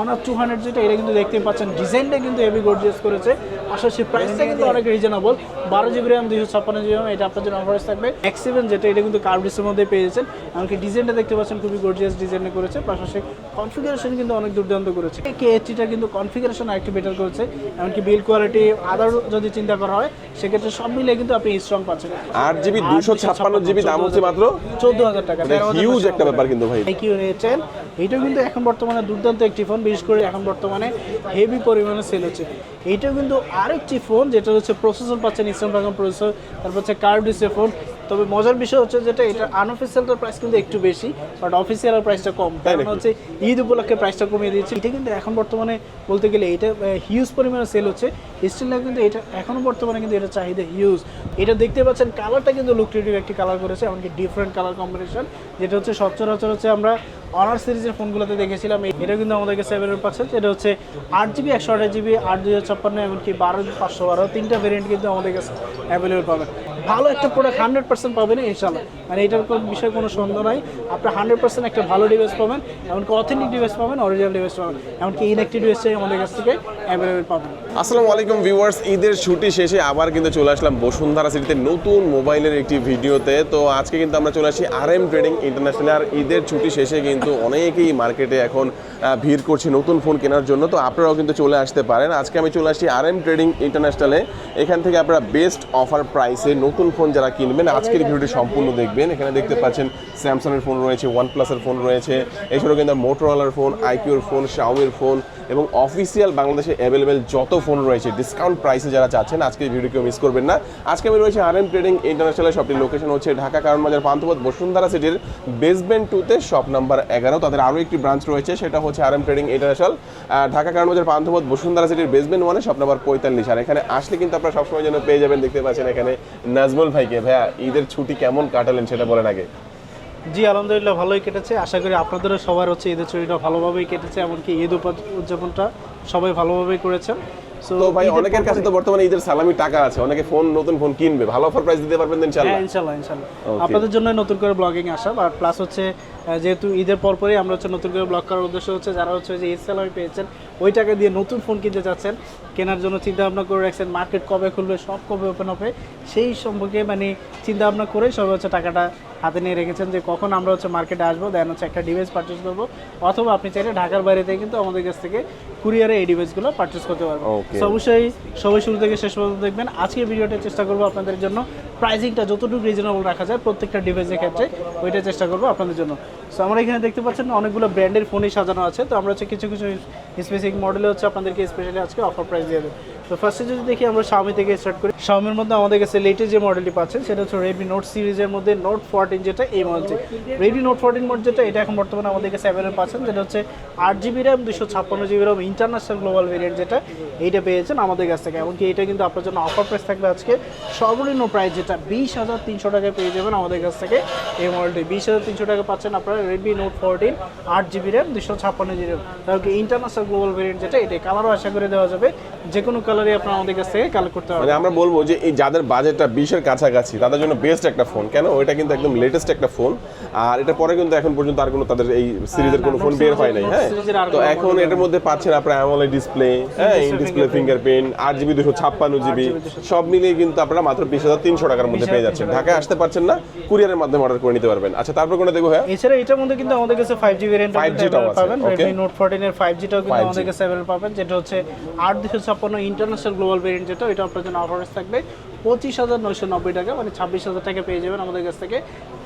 Honour two hundred যেটা এটা কিন্তু দেখতে পাচ্ছেন। ডিজাইনটা কিন্তু হেভি গর্জিয়াস করেছে। পাশাপাশি প্রাইসটা কিন্তু অনেক রিজনেবল বারো জিবি র্যাম দুইশো ছাপ্পান্ন জিবি র্যাম এটা আপনার জন্য অফারেজ থাকবে। এক্স সেভেন যেটা এটা কিন্তু কার্ভ ডিসের মধ্যে পেয়ে যাচ্ছেন। এমনকি ডিজাইনটা দেখতে পাচ্ছেন খুবই গর্জিয়াস ডিজাইনে করেছে। পাশাপাশি কনফিগারেশন কিন্তু অনেক দুর্দান্ত করেছে। কে এইচটিটা কিন্তু কনফিগারেশন আরেকটু বেটার করেছে এমনকি বিল কোয়ালিটি আদার যদি চিন্তা করা হয় সেক্ষেত্রে সব মিলিয়ে কিন্তু আপনি স্ট্রং পাচ্ছেন। আট জিবি দুশো ছাপ্পান্ন জিবি দাম হচ্ছে মাত্র? চোদ্দ হাজার টাকা। হিউজ একটা ব্যাপার কিন্তু ভাই। কি নিয়েছেন। এইটাও কিন্তু এখন বর্তমানে দুর্দান্ত একটি ফোন বিশেষ করে এখন বর্তমানে হেভি পরিমাণে সেল হচ্ছে। এইটাও কিন্তু আরেকটি ফোন যেটা হচ্ছে প্রসেসর পাচ্ছেন স্ন্যাপড্রাগন প্রসেসর তারপর হচ্ছে কার্ভ ডিসপ্লে ফোন তবে মজার বিষয় হচ্ছে যেটা এটা আনঅফিসিয়ালটার প্রাইস কিন্তু একটু বেশি বাট অফিসিয়াল প্রাইসটা কম। কারণ হচ্ছে ঈদ উপলক্ষে প্রাইসটা কমিয়ে দিয়েছে। এটা কিন্তু এখন বর্তমানে বলতে গেলে এটা হিউজ পরিমাণে সেল হচ্ছে। স্টিল কিন্তু এটা এখনও বর্তমানে কিন্তু এটা চাহিদা হিউজ এটা দেখতে পাচ্ছেন কালারটা কিন্তু লুকটেটিভ একটি কালার করেছে এমনকি ডিফারেন্ট কালার কম্বিনেশন যেটা হচ্ছে সচরাচর হচ্ছে আমরা অনার সিরিজের ফোনগুলোতে দেখেছিলাম। এটা কিন্তু আমাদের কাছে অ্যাভেলেবল পাচ্ছেন এটা হচ্ছে আট জিবি একশো আঠাশ জিবি আট দুই ছাপ্পান্ন এমনকি বারো পাঁচশো বারো তিনটা ভেরিয়েন্ট কিন্তু আমাদের কাছে অ্যাভেলেবল পাবেন। ভালো একটা প্রোডাক্ট হান্ড্রেড পার্সেন্ট পাবেন ইনশাল্লাহ মানে এটার কোনো বিষয়ে কোনো সন্দেহ নাই। আপনি হান্ড্রেড পার্সেন্ট একটা ভালো ডিভাইস পাবেন, এমনকি অথেন্টিক ডিভাইস পাবেন অরিজিনাল ডিভাইস পাবেন, এমনকি ইনএক্টিভ ডিভাইস আমাদের কাছ থেকে অ্যাভেলেবেল পাবেন। আসসালামু আলাইকুম ভিউয়ার্স, ঈদের ছুটি শেষে আবার কিন্তু চলে আসলাম বসুন্ধরা সিটিতে নতুন মোবাইলের একটি ভিডিওতে। তো আজকে কিন্তু আমরা চলে আসি আর এম ট্রেডিং ইন্টারন্যাশনাল আর ঈদের ছুটি শেষে কিন্তু অনেকেই মার্কেটে এখন ভিড় করছে নতুন ফোন কেনার জন্য। তো আপনারাও কিন্তু চলে আসতে পারেন। আজকে আমি চলে আসছি আর এম ট্রেডিং ইন্টারন্যাশনালে এখান থেকে আপনারা বেস্ট অফার প্রাইসে নতুন ফোন যারা কিনবেন, আজকের ভিডিওটি সম্পূর্ণ দেখবেন। এখানে দেখতে পাচ্ছেন স্যামসাংয়ের ফোন রয়েছে ওয়ান প্লাসের ফোন রয়েছে। এছাড়াও কিন্তু মোটরওয়ালার ফোন আইকিউর ফোন শাওমির ফোন এবং অফিসিয়াল বাংলাদেশে অ্যাভেলেবেল যত ফোন রয়েছে ডিসকাউন্ট প্রাইসে যারা চাচ্ছেন আজকের ভিডিও কেউ মিস করবেন না। আজকে আমি রয়েছে আর এম ট্রেডিং ইন্টারন্যাশনাল শপটির লোকেশন হচ্ছে ঢাকা কারণ বাজার পান্থপথ বসুন্ধরা সিটির বেসমেন্ট টুতে শপ নাম্বার এগারো। তাদের আরও একটি ব্রাঞ্চ রয়েছে, সেটা হচ্ছে R M trading international Dhaka কারণ বাজার পান্থপথ বসুন্ধরা সিটির বেসমেন্ট ওয়ানে শপ নাম্বার পঁয়তাল্লিশ। আর এখানে আসলে কিন্তু আপনারা সবসময় যেন পেয়ে যাবেন, দেখতে পাচ্ছেন এখানে নাজমুল ভাইকে। ভাইয়া, ঈদের ছুটি কেমন কাটালেন সেটা বলেন আগে। জি আলহামদুলিল্লাহ ভালোই কেটেছে। আশা করি আপনাদেরও সবার হচ্ছে ঈদের ছুটিটা ভালোভাবেই কেটেছে এমনকি ঈদ উদযাপনটা সবাই ভালোভাবেই করেছেন। তো ভাই অনেকের কাছে তো বর্তমানে ঈদের সালামি টাকা আছে। অনেকে ফোন নতুন ফোন কিনবে। ভালো অফার প্রাইস দিতে পারবেন ইনশাআল্লাহ হ্যাঁ ইনশাল্লাহ ইনশাল্লাহ Okay. আপনাদের জন্য নতুন করে ব্লগিং আসা আর প্লাস হচ্ছে যেহেতু ঈদের পরপরই আমরা হচ্ছে নতুন করে ব্লগ করার উদ্দেশ্য হচ্ছে যারা হচ্ছে যে ঈদ সালামি পেয়েছেন ওই টাকা দিয়ে নতুন ফোন কিনতে চাচ্ছেন কেনার জন্য চিন্তা ভাবনা করে রাখছেন মার্কেট কবে খুলবে সব কবে ওপেন হবে সেই সম্পর্কে মানে চিন্তা ভাবনা করে সবাই হচ্ছে টাকাটা হাতে নিয়ে রেখেছেন যে কখন আমরা হচ্ছে মার্কেটে আসব দেন হচ্ছে একটা ডিভাইস পারচেস করব অথবা আপনি চাইলে ঢাকার বাইরে থেকে কিন্তু আমাদের কাছ থেকে কুরিয়ারে এই ডিভাইসগুলো পারচেস করতে পারবেন। সো অবশ্যই সবাই শুরু থেকে শেষ পর্যন্ত দেখবেন। আজকের ভিডিওটা চেষ্টা করব আপনাদের জন্য। প্রাইসিংটা যতটুকু রিজনেবল রাখা যায় প্রত্যেকটা ডিভাইসের ক্ষেত্রে ওইটা চেষ্টা করব আপনাদের জন্য। সো আমরা এখানে দেখতে পাচ্ছেন অনেকগুলো ব্র্যান্ডের ফোনই সাজানো আছে। তো আমরা হচ্ছে কিছু কিছু স্পেসিফিক মডেলে হচ্ছে আপনাদেরকে স্পেশালি আজকে অফার প্রাইস দিয়ে দেবো। তো ফার্স্টে যদি দেখি আমরা শাওমি থেকে স্টার্ট করি। শাওমির মধ্যে আমাদের কাছে লেটেস্ট যে মডেলটি পাচ্ছেন, সেটা হচ্ছে রেডমি নোট সিরিজের মধ্যে নোট ফোরটিন যেটা এই মডেলটি রেডমি নোট ফোরটিন মডেল যেটা, এটা এখন বর্তমানে আমাদের কাছে অ্যাভেলেবল পাচ্ছেন, যেটা হচ্ছে আট জিবি র্যাম দুশো ছাপ্পান্ন GB RAM international global variant যেটা, এইটা পেয়েছেন আমাদের কাছ থেকে। এমনকি এটা কিন্তু আপনার জন্য অফার প্রাইস থাকবে আজকে। সর্বনিম্ন প্রাইস যেটা, বিশ হাজার তিনশো টাকায় পেয়ে যাবেন আমাদের কাছ থেকে এই মডেলটি বিশ হাজার তিনশো টাকা পাচ্ছেন আপনারা রেডমি নোট ফোরটিন আট জিবি র্যাম দুশো ছাপ্পান্ন জিবি র্যাম তাহলে ইন্টারন্যাশনাল গ্লোবাল ভেরিয়েন্ট যেটা এটা কালারও আশা করে দেওয়া যাবে। যে কোনো কালারই আপনারা আমাদের কাছ থেকে কালেক্ট করতে মানে পারবেন আমরা বলব যে এই যাদের বাজেটটা বিশের কাছাকাছি তাদের জন্য বেস্ট একটা ফোন কেন? ওইটা কিন্তু একদম লেটেস্ট একটা ফোন আর এটা পরে কিন্তু এখন পর্যন্ত আর কোনো তাদের এই সিরিজের কোনো ফোন বের হয় নাই হ্যাঁ? তো এখন এটার মধ্যে পাচ্ছেন আপনার অ্যামোলেড ডিসপ্লে হ্যাঁ ইন ডিসপ্লে ফিঙ্গারপ্রিন্ট আট জিবি দুশো ছাপ্পান্ন জিবি সব মিলিয়ে কিন্তু আপনারা মাত্র বিশ হাজার তিনশো টাকার মধ্যে পেয়ে যাচ্ছেন। ঢাকায় আসতে পারছেন না কুরিয়ারের মাধ্যমে অর্ডার করে নিতে পারবেন। আচ্ছা তারপর কোনটা দেখব হ্যাঁ এছাড়া এটার মধ্যে কিন্তু আমাদের কাছে ফাইভ জি ভেরিয়েন্ট 5G টাও আছে, পাবেন. রেডমি নোট ফোরটিন এর ফাইভ জিটাও কিন্তু আমাদের কাছে অ্যাভেলেবল পাবেন যেটা হচ্ছে আট দুশো ছাপ্পান্ন ইন্টারন্যাশনাল গ্লোবাল ভেরিয়েন্ট যেটা এটা আপনার জন্য অফারেস থাকবে পঁচিশ হাজার নয়শো নব্বই টাকা মানে ছাব্বিশ হাজার টাকা পেয়ে যাবেন আমাদের কাছ থেকে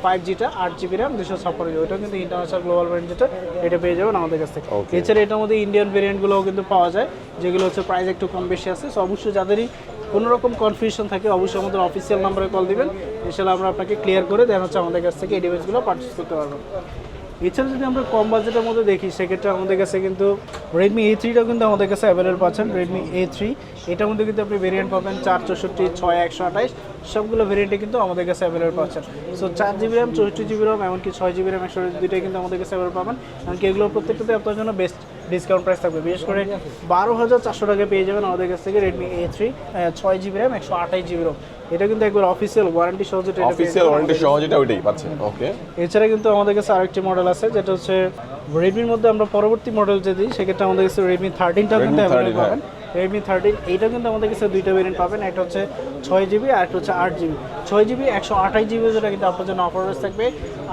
ফাইভ জিটা আট জিবি র্যাম দুশো ছাপ্পান্ন জিবি ওটাও কিন্তু ইন্টারন্যাশনাল গ্লোবাল ভেরিয়েন্ট যেটা এটা পেয়ে যাবেন আমাদের কাছ থেকে। এছাড়া এটার মধ্যে ইন্ডিয়ান ভেরিয়েন্টগুলোও কিন্তু পাওয়া যায় যেগুলো হচ্ছে প্রাইস একটু কম বেশি আছে। সো অবশ্যই যাদেরই কোনো রকম কনফিউশন থাকে, অবশ্যই আমাদের অফিসিয়াল নাম্বারে কল দিবেন। এছাড়া আমরা আপনাকে ক্লিয়ার করে দেন হচ্ছে আমাদের কাছ থেকে এই ডিভাইসগুলো পারচেস করতে পারবেন এছাড়া যদি আমরা কম বাজেটের মধ্যে দেখি, সেক্ষেত্রে আমাদের কাছে কিন্তু রেডমি এ থ্রিটাও কিন্তু আমাদের কাছে অ্যাভেলেবল পাচ্ছেন রেডমি এ থ্রি এটার মধ্যে কিন্তু আপনি ভেরিয়েন্ট পাবেন চার চৌষট্টি ছয় একশো আঠাইশ। সবগুলো ভেরিয়েন্টে কিন্তু আমাদের কাছে অ্যাভেলেবল পাচ্ছেন সো চার জিবি র্যাম চৌষট্টি জিবি র্যাম এমনকি ছয় জিবি র্যাম একশো দুইটাই কিন্তু আমাদের কাছে অ্যাভেলেবল পাবেন। এমনকি এগুলো প্রত্যেকটাতে আপনার জন্য বেস্ট ডিসকাউন্ট প্রাইস থাকবে। বিশেষ করে বারো হাজার চারশো টাকায় পেয়ে যাবেন আমাদের কাছ থেকে রেডমি এ থ্রি ছয় জিবি র্যাম একশো আঠাশ জিবি র্যাম এটা কিন্তু একবার অফিসিয়াল ওয়ারেন্টি সহ যেটা অফিসিয়াল ওয়ারেন্টি সহ যেটা ওইটাই পাচ্ছেন। ওকে এছাড়া কিন্তু আমাদের কাছে আরেকটি মডেল আছে যেটা হচ্ছে রেডমির মধ্যে আমরা পরবর্তী মডেল যে দিই সেক্ষেত্রে আমাদের কাছে রেডমি থার্টিনটাও কিন্তু Redmi 13 অ্যাভেলেবল পাবেন। রেডমি থার্টিন এইটা কিন্তু আমাদের কাছে দুইটা ভেরিয়েন্ট পাবেন। একটা হচ্ছে ছয় জিবি আর একটা হচ্ছে আট জিবি ছয় জিবি একশো আঠাশ জিবি যেটা কিন্তু আপনার জন্য অফার থাকবে।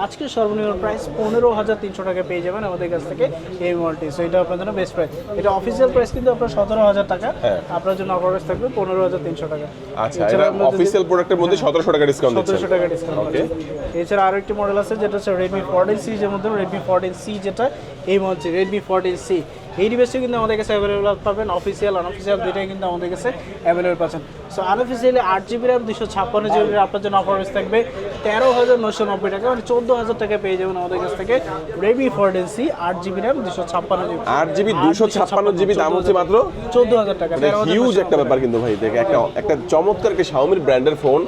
আজকে সর্বনিম্ন প্রাইস পনেরো হাজার তিনশো টাকা পেয়ে যাবেন আমাদের কাছ থেকে এই মডেলটি সো এটা আপনার জন্য বেস্ট প্রাইস এটা অফিসিয়াল প্রাইস কিন্তু আপনার সতেরো হাজার টাকা। হ্যাঁ। আপনার জন্য অফার থাকবে পনেরো হাজার তিনশো টাকা। আচ্ছা অফিসিয়াল প্রোডাক্টের মধ্যে সতেরোশো টাকা ডিসকাউন্ট সতেরোশো টাকা ডিসকাউন্ট. এছাড়া আরও একটি মডেল আছে যেটা হচ্ছে রেডমি ফোরটিন সিরিজের মধ্যে রেডমি ফোরটিন সি যেটা এই হচ্ছে রেডমি ফোরটিন সি এই ডিভাইসটি কিন্তু আমাদের কাছে অ্যাভেলেবল পাবেন অফিসিয়াল আনঅফিসিয়াল দুইটাই কিন্তু আমাদের কাছে অ্যাভেলেবল পাচ্ছেন। সো আনঅফিসিয়ালি আট জিবি র্যাম দুশো ছাপ্পান্ন জিবি র্যাম আপনার জন্য অফার থাকবে। তেরো হাজার নশো নব্বই টাকা মানে চোদ্দ হাজার টাকা পেয়ে যাবেন আমাদের কাছ থেকে রেডমি ফোরটিন সি আট জিবি র্যাম দুশো ছাপ্পান্ন জিবি আট জিবি দুশো ছাপ্পান্ন জিবি দাম হচ্ছে মাত্র? চোদ্দ হাজার টাকা হিউজ একটা ব্যাপার কিন্তু ভাই দেখে একটা একটা চমৎকার একটা শাওমির ব্র্যান্ডের ফোন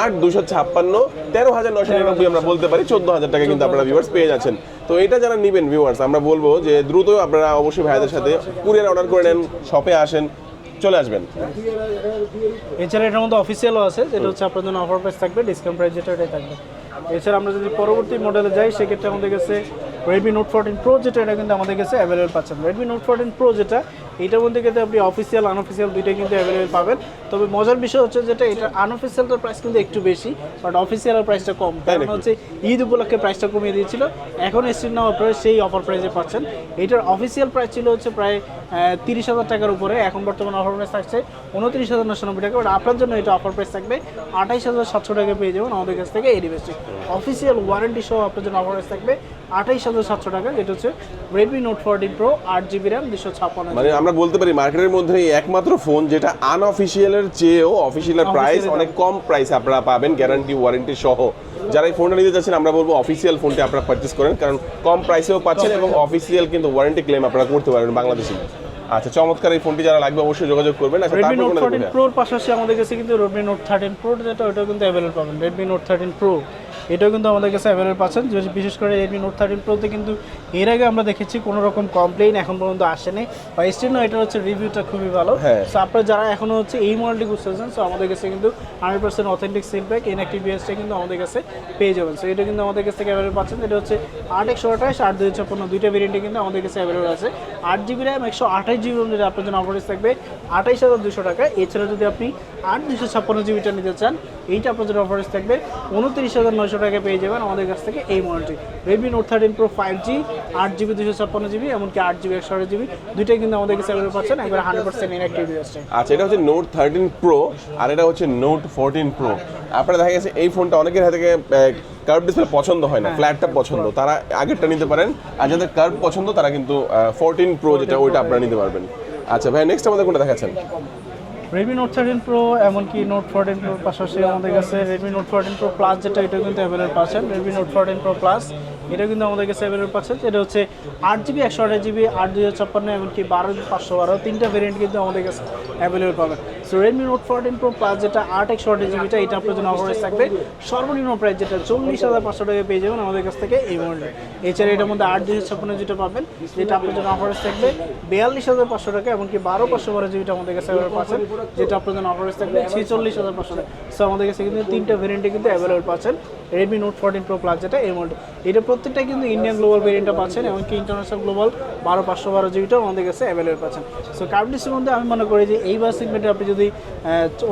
আট দুশো ছাপ্পান্ন, তেরো হাজার নশো নিরানব্বই আমরা বলতে পারি, চোদ্দ হাজার টাকা কিন্তু আপনারা ভিউয়ার্স পেয়ে যাচ্ছেন। তো এটা যারা নেবেন ভিউয়ার্স আমরা বলব যে দ্রুত আপনারা অবশ্যই ভাইদের সাথে কুরিয়ার অর্ডার করে নেন শপে আসেন, চলে আসবেন। এছাড়া এটার মধ্যে অফিসিয়ালও আছে, যেটা হচ্ছে আপনার জন্য অফার প্রাইস থাকবে ডিসকাউন্ট প্রাইস যেটা এটাই থাকবে। এছাড়া আমরা যদি পরবর্তী মডেলে যাই, সেক্ষেত্রে আমাদের কাছে রেডমি নোট ফোরটিন প্রো যেটা, এটা কিন্তু আমাদের কাছে অ্যাভেলেবল পাচ্ছেন। রেডমি নোট ফোরটিন প্রো যেটা এটার মধ্যে কিন্তু আপনি অফিসিয়াল আনঅফিসিয়াল দুইটাই কিন্তু অ্যাভেলেবেল পাবেন। তবে মজার বিষয় হচ্ছে যেটা এটা আনঅফিসিয়ালটার প্রাইস কিন্তু একটু বেশি বাট অফিসিয়ালের প্রাইসটা কম। কারণ হচ্ছে ঈদ উপলক্ষে প্রাইসটা কমিয়ে দিয়েছিল। এখন স্টিল নেওয়ার পরে সেই অফার প্রাইসে পাচ্ছেন। এটার অফিসিয়াল প্রাইস ছিল হচ্ছে প্রায় তিরিশ হাজার টাকার উপরে। এখন বর্তমানে অফার প্রাইস থাকছে উনত্রিশ হাজার নশো নব্বই টাকা। বাট আপনার জন্য এটা অফার প্রাইস থাকবে আঠাইশ হাজার সাতশো টাকা পেয়ে যাবেন আমাদের কাছ থেকে এই ডিভাইসটি অফিসিয়াল ওয়ারেন্টি সহ আপনার জন্য অফার প্রাইস থাকবে আঠাইশ হাজার সাতশো টাকা। যেটা হচ্ছে রেডমি নোট ফোরটিন প্রো আট জিবি র্যাম দুশো ছাপ্পান্ন মানে আমরা বলতে পারি মার্কেটের মধ্যে এই একমাত্র ফোন যেটা আনঅফিসিয়ালের চেয়েও অফিসিয়ালের প্রাইস অনেক কম প্রাইসে আপনারা পাবেন গ্যারান্টি ওয়ারেন্টি সহ। যারা এই ফোনটা নিতে চাচ্ছেন আমরা বলব অফিসিয়াল ফোনটি আপনারা পারচেস করেন কারণ কম প্রাইসেও পাচ্ছেন এবং অফিসিয়াল কিন্তু ওয়ারেন্টি ক্লেম আপনারা করতে পারবেন বাংলাদেশি। আচ্ছা চমৎকার এই ফোনটি যারা লাগবে অবশ্যই যোগাযোগ করবেন। আচ্ছা নোট কোনটা থার্টিন প্রোর পাশাপাশি আমাদের কাছে কিন্তু রেডমি নোট থার্টিন প্রো যেটা ওটাও কিন্তু অ্যাভেলেবল পাবেন। রেডমি নোট থার্টিন প্রো এটাও কিন্তু আমাদের কাছে অ্যাভেলেবল পাচ্ছেন। যে- বিশেষ করে রেডমি নোট থার্টিন প্রোতে কিন্তু এর আগে আমরা দেখেছি কোনো রকম কমপ্লেইন এখন পর্যন্ত আসেনি। বা স্টিল না এটার হচ্ছে রিভিউটা খুবই ভালো। হ্যাঁ। সো আপনারা যারা এখনও হচ্ছে এই মডেলটি খুঁজতেছেন সো আমাদের কাছে কিন্তু hundred percent authentic seal pack inactive বিএসটা কিন্তু আমাদের কাছে পেয়ে যাবেন। সো এটা কিন্তু আমাদের কাছ থেকে অ্যাভেলেবল পাচ্ছেন। এটা হচ্ছে আট একশো আঠাশ আট দুই ছাপ্পান্ন দুইটা ভেরিয়েন্টে কিন্তু আমাদের কাছে অ্যাভেলেবল আছে। আট জিবি র্যাম একশো আঠাশ জিবি র্যাম যদি আপনার জন্য অফারেজ থাকবে আঠাইশ হাজার দুশো টাকা। এছাড়া যদি আপনি আট দুশো ছাপ্পান্ন জিবিটা নিতে চান এইটা আপনার জন্য অফারেজ থাকবে। উনত্রিশ হাজার নয়শো টাকা পেয়ে যাবেন আমাদের কাছ থেকে এই মডেলটি Redmi note thirteen pro five G আট জিবি দুশো ছাপ্পান্ন জিবি এমনকি আট জিবি একশো আঠাশ জিবি দুইটাই কিন্তু আমাদের কাছে অ্যাভেলেবল পাচ্ছেন একবার হান্ড্রেড পার্সেন্ট ইনঅ্যাক্টিভ বিএসটা আচ্ছা এটা হচ্ছে নোট থার্টিন প্রো আর এটা হচ্ছে নোট ফোরটিন প্রো আপনারা দেখা গেছে এই ফোনটা অনেকের হাতে কার্ভ ডিসপ্লে পছন্দ হয় না ফ্ল্যাটটা পছন্দ। তারা আগেরটা নিতে পারেন আর যাদের কার্ভ পছন্দ তারা কিন্তু ফোরটিন প্রো যেটা ওইটা আপনারা নিতে পারবেন। আচ্ছা ভাই নেক্সট আমাদের কোনটা দেখাচ্ছেন? রেডমি নোট থার্টিন প্রো এমনকি নোট ফোরটিন প্রোর পাশাপাশি আমাদের কাছে Redmi note fourteen pro plus যেটা এটা কিন্তু অ্যাভেলেবল পাচ্ছেন। Redmi note fourteen pro plus এটা কিন্তু আমাদের কাছে অ্যাভেলেবল পাচ্ছেন এটা হচ্ছে আট জিবি একশো আঠাশ জিবি আট দুই ছাপ্পান্ন, এমনকি বারো পাঁচশো বারো, তিনটা ভেরিয়েন্ট কিন্তু আমাদের কাছে অ্যাভেলেবল পাবেন। So Redmi note fourteen pro plus যেটা আট, একশো আঠাশ জিবিটা এটা আপনার জন্য অফারেজ থাকবে। সর্বনিম্ন প্রাইস যেটা চল্লিশ হাজার পাঁচশো টাকা পেয়ে যাবেন আমাদের কাছ থেকে এই মডেলটা এছাড়া এটার মধ্যে আট দুই ছাপ্পান্ন যেটা পাবেন, যেটা আপনার জন্য অফারেজ থাকবে বিয়াল্লিশ হাজার পাঁচশো টাকা এমনকি বারো পাঁচশো বারো জিবিটা আমাদের কাছে অ্যাভেলেবল পাচ্ছেন, যেটা আপনার জন্য অফারেজ থাকবে ছেচল্লিশ হাজার পাঁচশো টাকা সো আমাদের কাছে কিন্তু তিনটা ভেরিয়েন্টে কিন্তু অ্যাভেলেবল পাচ্ছেন। Redmi note fourteen pro plus যেটা এই মডেল এটা প্রত্যেকটা কিন্তু ইন্ডিয়ান গ্লোবাল ভেরিয়েন্টটা পাচ্ছেন এমনকি ইন্টারন্যাশনাল গ্লোবাল বারো পাঁচশো বারো জিবিটাও আমাদের কাছে অ্যাভেলেবল পাচ্ছেন। সো কার্বডিসের মধ্যে আমি মনে করি যে এই বাস সেগমেন্টে আপনি যদি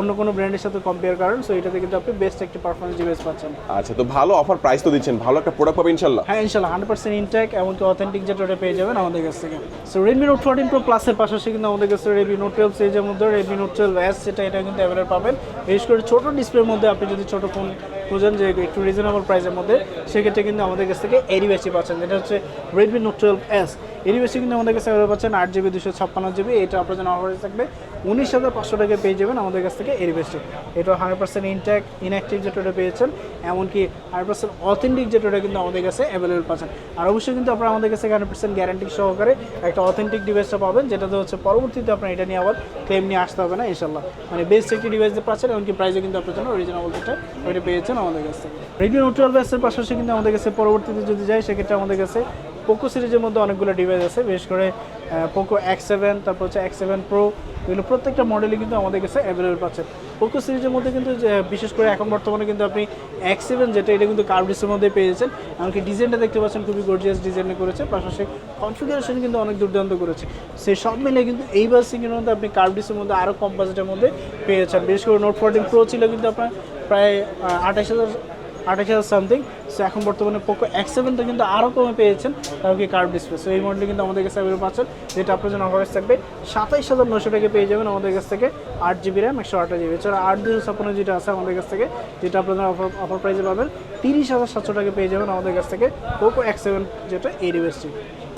অন্য কোনো ব্র্যান্ডের সাথে কম্পেয়ার করেন সো এটাতে কিন্তু আপনি বেস্ট একটি পারফরমেন্স জিবিএস পাচ্ছেন। আচ্ছা তো ভালো অফার প্রাইস তো দিচ্ছেন। ভালো একটা প্রোডাক্ট পাবেন ইনশাল্লাহ হ্যাঁ ইনশাল্লাহ হান্ড্রেড পার্সেন্ট ইনটেক এমনকি অথেন্টিক যেটা ওটা পেয়ে যাবেন আমাদের কাছ থেকে। So Redmi note fourteen pro প্লাসের পাশাপাশি কিন্তু আমাদের কাছে রেডমি নোট টুয়েলভ সিরিজের মধ্যে রেডমি নোট টুয়েলভ এস যেটা এটা কিন্তু অ্যাভেলেবল পাবেন। বিশেষ করে ছোটো ডিসপ্লের মধ্যে আপনি যদি ছোটো ফোন খুঁজেন যে একটু রিজনেবল প্রাইসের মধ্যে, সেক্ষেত্রে কিন্তু আমাদের কাছ থেকে এরই বেশি পাচ্ছেন। যেটা হচ্ছে রেডমি নোট টুয়েলভ এস এরই বেশি কিন্তু আমাদের কাছে পাচ্ছেন আট জিবি দুশো ছাপ্পান্ন জিবি এটা আপনার জন্য অফারে থাকবে উনিশ হাজার পাঁচশো টাকায় পেয়ে যাবেন আমাদের কাছ থেকে ডিভাইসটি এটা হান্ড্রেড পার্সেন্ট ইনট্যাক ইনঅ্যাক্টিভ যেটা পেয়েছেন, এমনকি হান্ড্রেড পার্সেন্ট অথেন্টিক যেটা কিন্তু আমাদের কাছে অ্যাভেলেবল পাচ্ছেন। আর অবশ্যই কিন্তু আপনারা আমাদের কাছে হান্ড্রেড পার্সেন্ট গ্যারান্টি সহকারে একটা অথেন্টিক ডিভাইসটা পাবেন, যেটাতে হচ্ছে পরবর্তীতে আপনার এটা নিয়ে আবার ক্লেম নিয়ে আসতে হবে না ইনশাল্লাহ মানে বেস্ট একটি ডিভাইস পাচ্ছেন, এমনকি প্রাইসও কিন্তু আপনার জন্য অরিজিনাল যেটা ওইটা পেয়েছেন আমাদের কাছ থেকে। রেডিও নোটুয়াল ব্যাসের পাশাপাশি কিন্তু আমাদের কাছে পরবর্তীতে যদি যাই, সেক্ষেত্রে আমাদের কাছে পোকো সিরিজের মধ্যে অনেকগুলো ডিভাইস আছে, বিশেষ করে পোকো এক্স সেভেন তারপর হচ্ছে এক্স সেভেন প্রো এগুলো প্রত্যেকটা মডেলই কিন্তু আমাদের কাছে অ্যাভেলেবল পাচ্ছেন। পোকো সিরিজের মধ্যে কিন্তু বিশেষ করে এখন বর্তমানে কিন্তু আপনি এক্স সেভেন যেটা, এটা কিন্তু কার্ডিসের মধ্যে পেয়ে যাচ্ছেন। এমনকি ডিজাইনটা দেখতে পাচ্ছেন, খুবই গর্জিয়াস ডিজাইনে করেছে। পাশাপাশি কনফিগারেশন কিন্তু অনেক দুর্দান্ত করেছে। সেই সব মিলে কিন্তু এই বাসিংয়ের মধ্যে আপনি কার্ডিসের মধ্যে আরও কম মধ্যে পেয়েছেন বিশেষ করে নোট ফোরটিন প্রো ছিল কিন্তু আপনার প্রায় আঠাশ হাজার আঠাশ হাজার সামথিং সো এখন বর্তমানে পোকো এক্স সেভেনটা কিন্তু আরও কমে পেয়েছেন তাও কি কার্ভ ডিসপ্লে সো এই মডেলটি কিন্তু আমাদের কাছে অ্যাভেলেবল পাচ্ছেন, যেটা আপনার জন্য অফারেজ থাকবে। সাতাইশ হাজার নশো টাকা পেয়ে যাবেন আমাদের কাছ থেকে আট জিবি র্যাম একশো আঠাশ জিবি এছাড়া আট দুশো ছাপ্পান্ন যেটা আছে আমাদের কাছ থেকে, যেটা আপনারা অফার অফার প্রাইসে পাবেন, তিরিশ হাজার সাতশো টাকা পেয়ে যাবেন আমাদের কাছ থেকে পোকো এক্স সেভেন যেটা এই ডিভাইসটি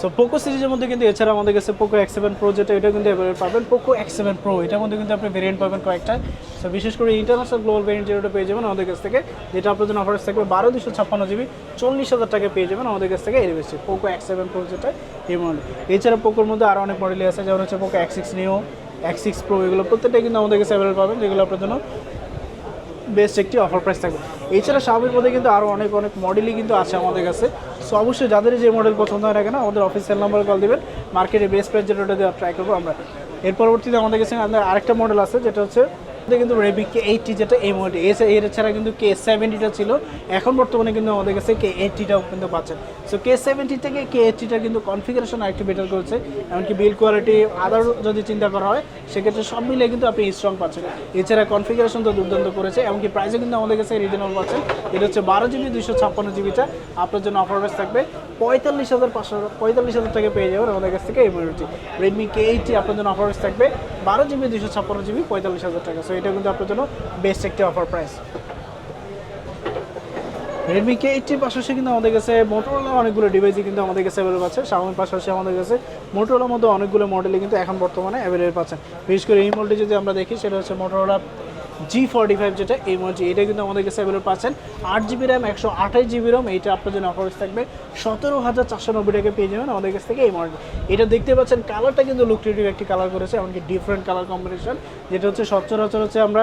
সো পোকো সিরিজের মধ্যে কিন্তু এছাড়া আমাদের কাছে পোকো এক্স সেভেন প্রো যেটা এটা কিন্তু অ্যাভেলেবল পাবেন। পোকো এক্স সেভেন প্রো এটার মধ্যে কিন্তু আপনি ভেরিয়েন্ট পাবেন কয়েকটা। সো বিশেষ করে ইন্টারন্যাশনাল গ্লোবাল ভেরিয়েন্ট যেটা পেয়ে যাবেন আমাদের কাছ থেকে, যেটা আপনার জন্য অফারেজ থাকবে বারো দুশো ছাপ্পান্ন জিবি চল্লিশ হাজার টাকা পেয়ে যাবেন আমাদের কাছ থেকে। এই ডিভাইসটি পোকো এক্স সেভেন প্রো যেটা, এই মডেল এছাড়া পোকোর মধ্যে আরও অনেক মডেলই আছে, যেমন হচ্ছে Poco X six neo X six pro এগুলো প্রত্যেকটা কিন্তু আমাদের কাছে অ্যাভেলেবল পাবেন, যেগুলো আপনার জন্য বেস্ট একটি অফার প্রাইস থাকবে। এছাড়া স্বাভাবিক মধ্যে কিন্তু আরও অনেক অনেক মডেলই কিন্তু আছে আমাদের কাছে। সো অবশ্যই যাদের যে মডেল পছন্দ হয় না কেন, আমাদের অফিসিয়াল নাম্বারে কল দেবেন। মার্কেটে বেস্ট প্রাইস যেটা ওটা দেওয়ার ট্রাই করব আমরা। এর পরবর্তীতে আমাদের কাছে আমাদের আরেকটা মডেল আছে, যেটা হচ্ছে কিন্তু রেবি কে এইটটি যেটা এই মডেল এর ছাড়া কিন্তু কে সেভেন্টিটা ছিল। এখন বর্তমানে কিন্তু আমাদের কাছে কে এইটটিটাও কিন্তু পাচ্ছেন। সো কে সেভেন্টি থেকে কে এইটটিটা কিন্তু কনফিগারেশন আরেকটু বেটার করেছে, এমনকি বিল কোয়ালিটি আদার যদি চিন্তা করা হয়, সেক্ষেত্রে সব মিলিয়ে কিন্তু আপনি স্ট্রং পাচ্ছেন। এছাড়া কনফিগারেশন তো দুর্দান্ত করেছে, এমনকি প্রাইসও কিন্তু আমাদের কাছে রিজনেবল পাচ্ছেন। এটা হচ্ছে বারো জিবি দুশো ছাপ্পান্ন জিবিটা আপনার জন্য অফার প্রাইস থাকবে। পঁয়তাল্লিশ হাজার পাঁচশো, পঁয়তাল্লিশ হাজার টাকা পেয়ে যাবেন আমাদের কাছ থেকে এই রেডমি কে এইটটি আপনার জন্য অফার থাকবে, বারো জিবি দুশো ছাপ্পান্ন জিবি পঁয়তাল্লিশ হাজার টাকা। সো এটা কিন্তু আপনার জন্য বেস্ট একটি অফার প্রাইস রেডমি কে এইটটির পাশাপাশি কিন্তু আমাদের কাছে মোটোরোলা অনেকগুলো ডিভাইসই কিন্তু আমাদের কাছে অ্যাভেলেবল আছে। সামনের পাশাপাশি আমাদের কাছে মোটোরোলার মধ্যে অনেকগুলো মডেলই কিন্তু এখন বর্তমানে অ্যাভেলেবল পাচ্ছেন। বিশেষ করে এই মডেলটি যদি আমরা দেখি, সেটা হচ্ছে মোটোরোলা জি ফর্টি ফাইভ যেটা, এই মডেলটি, এটা কিন্তু আমাদের কাছে অ্যাভেলেবল পাচ্ছেন। আট জিবি র্যাম একশো আঠাশ জিবি রম এইটা আপনার জন্য অফার থাকবে। সতেরো হাজার চারশো নব্বই টাকা পেয়ে যাবেন আমাদের কাছ থেকে এই মডেল এটা দেখতে পাচ্ছেন কালারটা কিন্তু লুকটেটিভ একটি কালার করেছে, এমনকি ডিফারেন্ট কালার কম্বিনেশন যেটা হচ্ছে সচরাচর হচ্ছে আমরা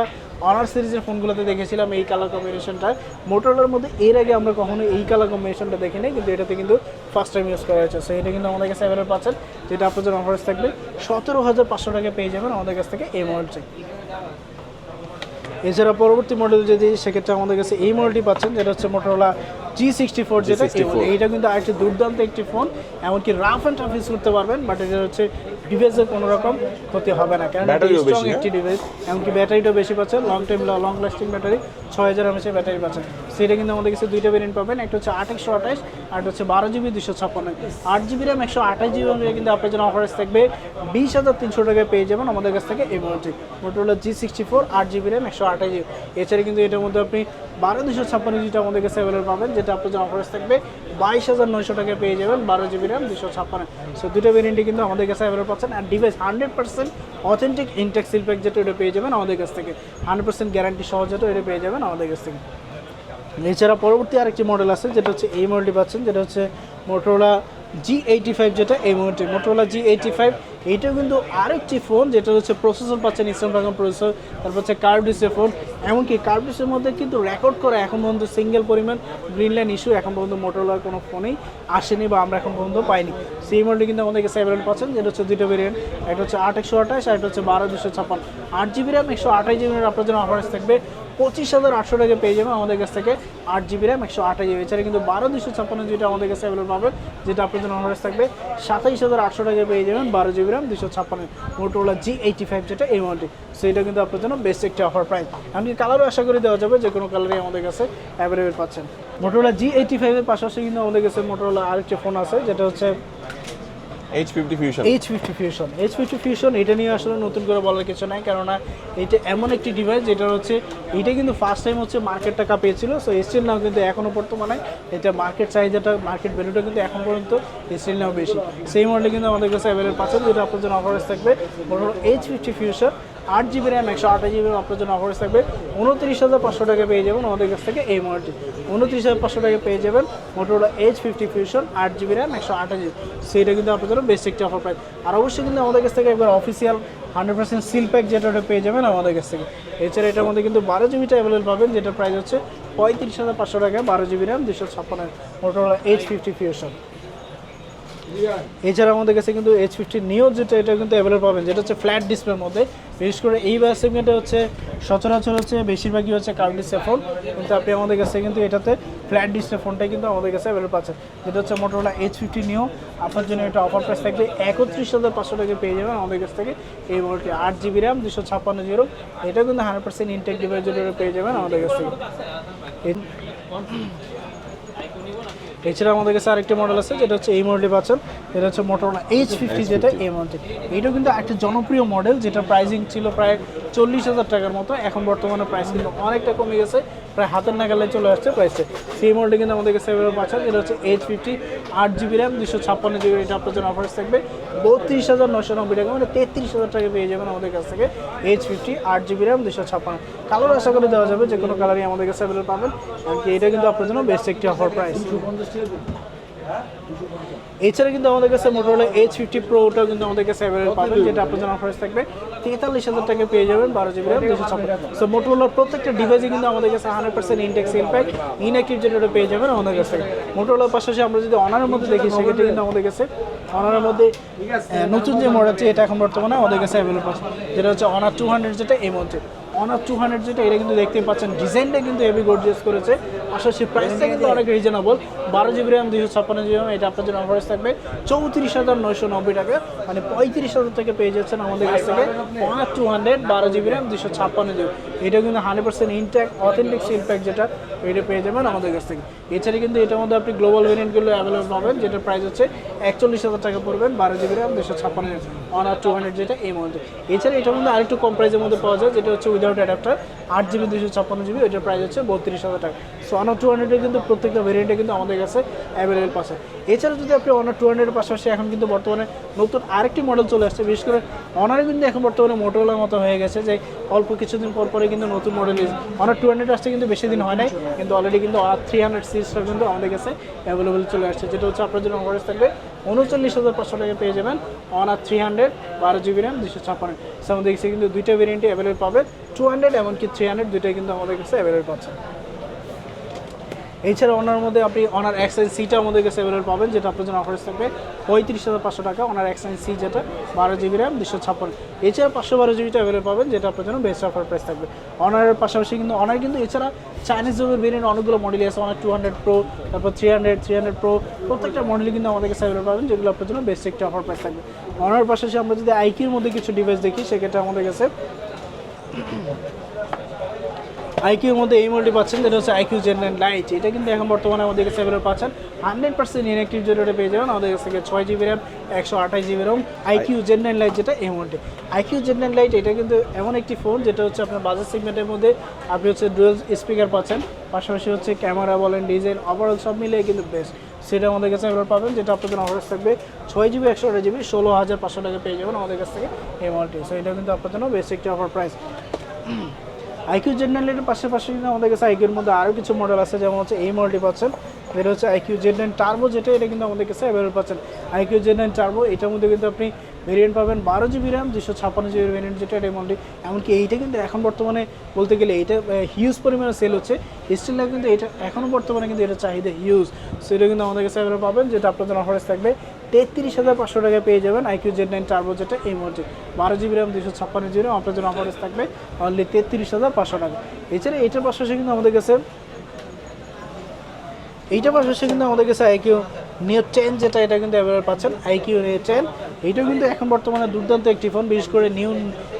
অনার সিরিজের ফোনগুলোতে দেখেছিলাম এই কালার কম্বিনেশনটা মোটরলার মধ্যে এর আগে আমরা কখনো এই কালার কম্বিনেশনটা দেখিনি, কিন্তু এটাতে কিন্তু ফার্স্ট টাইম ইউজ করা হয়েছে। সো এটা কিন্তু আমাদের কাছে অ্যাভেলেবল পাচ্ছেন, যেটা আপনার জন্য অফারেজ থাকবে। সতেরো হাজার পাঁচশো টাকা পেয়ে যাবেন আমাদের কাছ থেকে এই মডেলটি। এছাড়া পরবর্তী মডেল যদি সেক্ষেত্রে আমাদের কাছে এই মডেলটি পাচ্ছেন যেটা হচ্ছে মোটরোলা জি সিক্সটি ফোর যেটা। এইটা কিন্তু আরেকটি দুর্দান্ত একটি ফোন এমনকি রাফ অ্যান্ড টাফ ইউজ করতে পারবেন বাট এটা হচ্ছে ডিভাইসের কোনো রকম ক্ষতি হবে না। কারণ স্ট্রং বেশি, একটি ডিভাইস এমনকি ব্যাটারিটাও বেশি পাচ্ছেন long time long lasting battery ছয় হাজার এমএচের ব্যাটারি পাচ্ছেন। সেটা কিন্তু আমাদের কাছে দুইটা ভেরিয়েন্ট পাবেন, একটা হচ্ছে আট একশো আঠাশ আর হচ্ছে বারো জিবি দুশো ছাপ্পান্ন। আট জিবি র্যাম একশো আঠাশ জিবি র্যাম কিন্তু আপনার জন্য অফারেজ থাকবে। বিশ হাজার তিনশো টাকায় পেয়ে যাবেন আমাদের কাছ থেকে এই মডেলটি মোটরোলা জি সিক্সটি ফোর আট জিবি র্যাম একশো আঠাশ জিবি। এছাড়া কিন্তু এটার মধ্যে আপনি বারো দুশো ছাপ্পান্ন জিবিটা আমাদের কাছে অ্যাভেলেবল পাবেন, যেটা আপনার জন্য অফারেজ থাকবে। বাইশ হাজার নয়শো টাকায় পেয়ে যাবেন বারো জিবি র্যাম দুশো ছাপ্পান্ন। সো দুটো ভেরিয়েন্টই কিন্তু আমাদের কাছে অ্যাভেলেবল পাচ্ছেন। আর device hundred percent authentic intact seal pack যেটা এটা পেয়ে যাবেন আমাদের কাছ থেকে। হান্ড্রেড পার্সেন্ট গ্যারান্টি সহ যেটা এটা পেয়ে যাবেন আমাদের কাছ থেকে? এছাড়া পরবর্তী আরেকটি মডেল আছে, যেটা হচ্ছে এই মডেলটি পাচ্ছেন, যেটা হচ্ছে মোটোলা জি এইটি ফাইভ যেটা এই মডেলটি মোটোলা জি এইটি ফাইভ এইটাও কিন্তু আরেকটি ফোন যেটা হচ্ছে প্রসেসর পাচ্ছেন স্ন্যাপড্রাগন প্রসেসর তারপর হচ্ছে কার্ভ ডিসের ফোন এমনকি কার্ভ ডিসের মধ্যে কিন্তু রেকর্ড করা এখন পর্যন্ত সিঙ্গেল পরিমাণ গ্রিন লাইন ইস্যু এখন পর্যন্ত মোটোলার কোনো ফোনেই আসেনি বা আমরা এখন পর্যন্ত পাইনি। সেই মডেলটি কিন্তু আমাদের কাছে অ্যাভেলেবল পাচ্ছেন, যেটা হচ্ছে দুটো ভেরিয়েন্ট একটা হচ্ছে আট একশো আঠাশ আর একটা হচ্ছে বারো দুশো ছাপ্পান্ন। আট জিবি র্যাম একশো আঠাশ জিবি র্যাম আপনার জন্য অফারেজ থাকবে। পঁচিশ হাজার আটশো টাকা পেয়ে যাবেন আমাদের কাছ থেকে আট জিবি র্যাম, একশো আঠাশ জিবি। এছাড়া কিন্তু বারো দুশো ছাপ্পান্ন জিবিটা আমাদের কাছে অ্যাভেলেবল পাবেন, যেটা আপনার জন্য অফারেজ থাকবে। সাতাইশ হাজার আটশো টাকা পেয়ে যাবেন বারো জিবি র্যাম দুশো ছাপ্পান্ন মোটোলা জি এইটি ফাইভ যেটা এই মডেলটি সো এটা কিন্তু আপনার জন্য বেস্ট একটি অফার প্রাইস এমনকি কালারও আশা করে দেওয়া যাবে যে কোনো কালারই আমাদের কাছে অ্যাভেলেবেল পাচ্ছেন। মোটোলা জি এইটি ফাইভের পাশাপাশি কিন্তু আমাদের কাছে মোটোলা আরেকটি ফোন আছে, যেটা হচ্ছে edge fifty fusion edge fifty fusion edge fifty fusion এটা নিয়ে আসলে নতুন করে বলার কিছু নাই, কেননা এটা এমন একটি ডিভাইস যেটা হচ্ছে, এটা কিন্তু ফার্স্ট টাইম হচ্ছে মার্কেটটা পেয়েছিল সো স্টিল নাও কিন্তু এখনও বর্তমানে এটা মার্কেট চাহিদাটা মার্কেট ভ্যালুটা কিন্তু এখন পর্যন্ত স্টিল নাও বেশি। সেই মডেলে কিন্তু আমাদের কাছে অ্যাভেলেবল পাচ্ছেন যেটা আপনার জন্য অফারেজ থাকবে। এইচ ফিফটি ফিউশন আট জিবি র্যাম একশো আঠাশ জিবি আপনার জন্য অফার থাকবে। উনত্রিশ হাজার পাঁচশো টাকা পেয়ে যাবেন আমাদের কাছ থেকে এই মডেলটি উনত্রিশ হাজার পাঁচশো টাকা পেয়ে যাবেন মোটোরোলা এইচ ফিফটি ফিউশন আট জিবি র্যাম একশো আঠাশ জিবি সেইটা কিন্তু আপনার জন্য বেস্ট একটি অফার প্রাইস আর অবশ্যই কিন্তু আমাদের কাছ থেকে একবার official hundred percent seal pack যেটা ওটা পেয়ে যাবেন আমাদের কাছ থেকে। এছাড়া এটার মধ্যে কিন্তু বারো জিবিটা অ্যাভেলেবল পাবেন যেটা প্রাইস হচ্ছে পঁয়ত্রিশ হাজার পাঁচশো টাকা, বারো জিবি র্যাম দুশো ছাপ্পান্ন মোটোরোলা এইচ ফিফটি ফিউশন এছাড়া আমাদের কাছে কিন্তু এইচ ফিফটি নিও যেটা এটা কিন্তু অ্যাভেলেবল পাবেন, যেটা হচ্ছে ফ্ল্যাট ডিসপ্লের মধ্যে। বিশেষ করে এই বাস সেগমেন্টে হচ্ছে সচরাচর হচ্ছে বেশিরভাগই হচ্ছে কার্ভ ডিসপ্লে ফোন কিন্তু আপনি আমাদের কাছে কিন্তু এটাতে ফ্ল্যাট ডিসপ্লে ফোনটাই কিন্তু আমাদের কাছে অ্যাভেলেবল পাচ্ছেন। যেটা হচ্ছে মোটোরোলা এইচ ফিফটি নিও আপনার জন্য এটা অফার প্রাইস থাকবে একত্রিশ হাজার পাঁচশো টাকা পেয়ে যাবেন আমাদের কাছ থেকে এই মডেলটি আট জিবি র্যাম দুশো ছাপ্পান্ন জিরো এটা কিন্তু হান্ড্রেড পার্সেন্ট ইনটেক ডিভাইস পেয়ে যাবেন আমাদের কাছ থেকে। এছাড়া আমাদের কাছে আরেকটি মডেল আছে যেটা হচ্ছে এই মডেলটি পাচ্ছেন। এটা হচ্ছে মোটরোলা এইচ ফিফটি যেটা এই মডেলটি এইটাও কিন্তু একটা জনপ্রিয় মডেল যেটা প্রাইসিং ছিল প্রায় চল্লিশ হাজার টাকার মতো। এখন বর্তমানে প্রাইস কিন্তু অনেকটা কমে গেছে। প্রায় হাতের নাগালে চলে আসছে প্রাইসে সেই মডেলটি কিন্তু আমাদের কাছে পাচ্ছেন এটা হচ্ছে এইচ ফিফটি আট জিবি র্যাম দুশো ছাপ্পান্ন জিবি এটা আপনার জন্য অফার থাকবে। বত্রিশ হাজার নশো নব্বই টাকা মানে তেত্রিশ হাজার টাকা পেয়ে যাবেন আমাদের কাছ থেকে এইচ ফিফটি আট জিবি র্যাম দুশো ছাপ্পান্ন। কালার আশা করে দেওয়া যাবে, যে কোনো কালারই আমাদের কাছে অ্যাভেলেবল পাবেন। আর কি, এটা কিন্তু আপনার জন্য বেস্ট একটি অফার প্রাইস এছাড়া কিন্তু আমাদের কাছে মোটরোলা এইচ ফিফটি প্রোটাও কিন্তু আমাদের কাছে অ্যাভেলেবল পাবেন যেটা আপনার জন্য অফার থাকবে। তেতাল্লিশ হাজার টাকা পেয়ে যাবেন বারো জিবি র্যাম দুশো ছাপ্পান্ন। সো মোটরোলার প্রত্যেকটা ডিভাইসে কিন্তু আমাদের কাছে hundred percent intact impact inactive যেটা পেয়ে যাবেন আমাদের কাছে। মোটরোলার পাশাপাশি আমরা যদি অনারের মধ্যে দেখি সেক্ষেত্রে কিন্তু আমাদের কাছে অনারের মধ্যে নতুন যে মডেল আছে এটা এখন বর্তমানে আমাদের কাছে অ্যাভেলেবল আছে যেটা হচ্ছে অনার টু হান্ড্রেড যেটা এই মধ্যে। অনার টু হান্ড্রেড যেটা, এটা কিন্তু দেখতে পাচ্ছেন। ডিজাইনটা কিন্তু হেভি গর্জিয়াস করেছে। পাশাপাশি প্রাইসটা কিন্তু অনেক রিজনেবল বারো জিবি র্যাম দুইশো ছাপ্পান্ন জিবি র্যাম এটা আপনার জন্য অফারেজ থাকবে। চৌত্রিশ হাজার নয়শো নব্বই টাকা। মানে পঁয়ত্রিশ হাজার থেকে পেয়ে যাচ্ছেন আমাদের কাছ থেকে। অনার টু হান্ড্রেড বারো জিবি র্যাম দুশো ছাপ্পান্ন জিবি। এটা কিন্তু hundred percent intact authentic seal pack যেটা, এটা পেয়ে যাবেন আমাদের কাছ থেকে। এছাড়া কিন্তু এটার মধ্যে আপনি গ্লোবাল ভেরিয়েন্টগুলো অ্যাভেলেবল পাবেন যেটা প্রাইস হচ্ছে একচল্লিশ হাজার টাকা পড়বেন, বারো জিবি র্যাম দুশো ছাপ্পান্ন অনার টু হান্ড্রেড যেটা এই মধ্যে এছাড়া এটার মধ্যে আরেকটু কম প্রাইসের মধ্যে পাওয়া যায়, যেটা হচ্ছে উইদাউট অ্যাডাপ্টার আট জিবি দুশো ছাপ্পান্ন জিবি ওইটার প্রাইস হচ্ছে বত্রিশ হাজার টাকা। সো অনার টু হান্ড্রেডের কিন্তু প্রত্যেকটা ভেরিয়েন্টে কিন্তু আমাদের কাছে অ্যাভেলেবেল পাচ্ছে। এছাড়া যদি আপনি অনার টু হান্ড্রেডের পাশাপাশি এখন কিন্তু বর্তমানে নতুন আরেকটি মডেল চলে আসছে, বিশেষ করে অনারে কিন্তু এখন বর্তমানে মোটোলার মতো হয়ে গেছে যে অল্প কিছুদিন পর পরে কিন্তু নতুন মডেল অনার টু হান্ড্রেড আসছে কিন্তু বেশি দিন হয় নাই, কিন্তু অলরেডি কিন্তু অনার থ্রি হান্ড্রেড সিরিজটা কিন্তু আমাদের কাছে অ্যাভেলেবেল চলে আসছে, যেটা হচ্ছে আপনার জন্য অফারেজ থাকবে উনচল্লিশ হাজার পাঁচশো টাকা পেয়ে যাবেন অনার থ্রি হান্ড্রেড বারো জিবি র্যাম দুশো ছাপ্পান্ন। সো আমাদের কাছে কিন্তু দুইটা ভেরিয়েন্টই অ্যাভেলেবেল পাবে টু হান্ড্রেড এমনকি থ্রি হান্ড্রেড দুইটাই কিন্তু আমাদের কাছে অ্যাভেলেবেল পাচ্ছেন এছাড়া ওনার মধ্যে আপনি ওনার এক্সচেঞ্জ সিটা আমাদের কাছে অ্যাভেলেবল পাবেন, যেটা আপনার জন্য অফারেজ থাকবে পঁয়ত্রিশ হাজার পাঁচশো টাকা, ওনার এক্সচেঞ্জ সি যেটা, বারো জিবি র্যাম দুশো ছাপ্পান্ন। এছাড়া পাঁচশো বারো জিবিটা অ্যাভেলেবল পাবেন, যেটা আপনার জন্য বেস্ট অফার প্রাইস থাকবে। অনারের পাশাপাশি কিন্তু অনার কিন্তু এছাড়া চাইনিজ জবের ভেরিয়েন্ট অনেকগুলো মডেলই আছে অনেক টু হান্ড্রেড প্রো তারপর three hundred three hundred pro প্রত্যেকটা মডেলই কিন্তু আমাদের কাছে অ্যাভেলেবল পাবেন, যেগুলো আপনার জন্য বেস্ট একটা অফার প্রাইস থাকবে। অনার পাশাপাশি আমরা যদি আইকিউর মধ্যে কিছু ডিভাইস দেখি, সেক্ষেত্রে আমাদের কাছে আইকিউর মধ্যে এই মডেলটি পাচ্ছেন, যেটা হচ্ছে আইকিউ জেন লাইট এটা কিন্তু এখন বর্তমানে আমাদের কাছে অ্যাভেলেবল পাচ্ছেন। হান্ড্রেড পার্সেন্ট ইনএক্টিভ যেটা পেয়ে যাবেন। আমাদের কাছ থেকে ছয় জিবি র্যাম একশো আঠাশ GB RAM iQOO gen light যেটা এই মডেলটি আইকিউ জেন লাইট এটা কিন্তু এমন একটি ফোন যেটা হচ্ছে আপনার বাজার সেগমেন্টের মধ্যে আপনি হচ্ছে ডুয়েল স্পিকার পাচ্ছেন। পাশাপাশি হচ্ছে ক্যামেরা বলেন ডিজাইন ওভারঅল সব মিলিয়ে কিন্তু বেস্ট সেটা আমাদের কাছে এবার পাবেন, যেটা আপনাদের অফারেজ থাকবে। ছয় জিবি একশো আঠাশ জিবি ষোলো হাজার পাঁচশো টাকা পেয়ে যাবেন আমাদের কাছ থেকে এই মডেলটি সো এটা কিন্তু আপনার জন্য বেস্ট একটি অফার প্রাইস আইকিউ জেনারেলের পাশাপাশি কিন্তু আমাদের কাছে আইকিউর মধ্যে আরও কিছু মডেল আছে, যেমন হচ্ছে এই মডেলটি পাচ্ছেন। এটা হচ্ছে আইকিউ জেড টার্বো যেটা, এটা কিন্তু আমাদের কাছে অ্যাভেলেবল পাচ্ছেন। আইকিউ জেড টার্বো এটার মধ্যে কিন্তু আপনি ভেরিয়েন্ট পাবেন বারো জিবি র্যাম দুশো ছাপ্পান্ন জিবি ভেরিয়েন্ট যেটা, এটা মডেলটি এমনকি এইটা কিন্তু এখন বর্তমানে বলতে গেলে এটা হিউজ পরিমাণে সেল হচ্ছে। স্টিল কিন্তু এটা এখনও বর্তমানে কিন্তু এটা চাহিদা হিউজ সো এটা কিন্তু আমাদের কাছে অ্যাভেলেবল পাবেন, যেটা আপনাদের অফারেজ থাকবে তেত্রিশ হাজার পাঁচশো টাকায় পেয়ে যাবেন আইকিউ জেড নাইন টার্বো যেটা এই মুহূর্তে। বারো জিবি রাম দুশো ছাপ্পান্ন জিবি র্যাম আপনার জন্য অফারেজ থাকবে অনলি তেত্রিশ হাজার পাঁচশো টাকা। এছাড়া এটার পাশাপাশি কিন্তু আমাদের কাছে এইটার পাশাপাশি কিন্তু আমাদের কাছে আইকিউ নিও টেন যেটা এটা কিন্তু অ্যাভেলেবল পাচ্ছেন আইকিউ নিও টেন এইটাও কিন্তু এখন বর্তমানে দুর্দান্ত একটি ফোন বিশেষ করে নিউ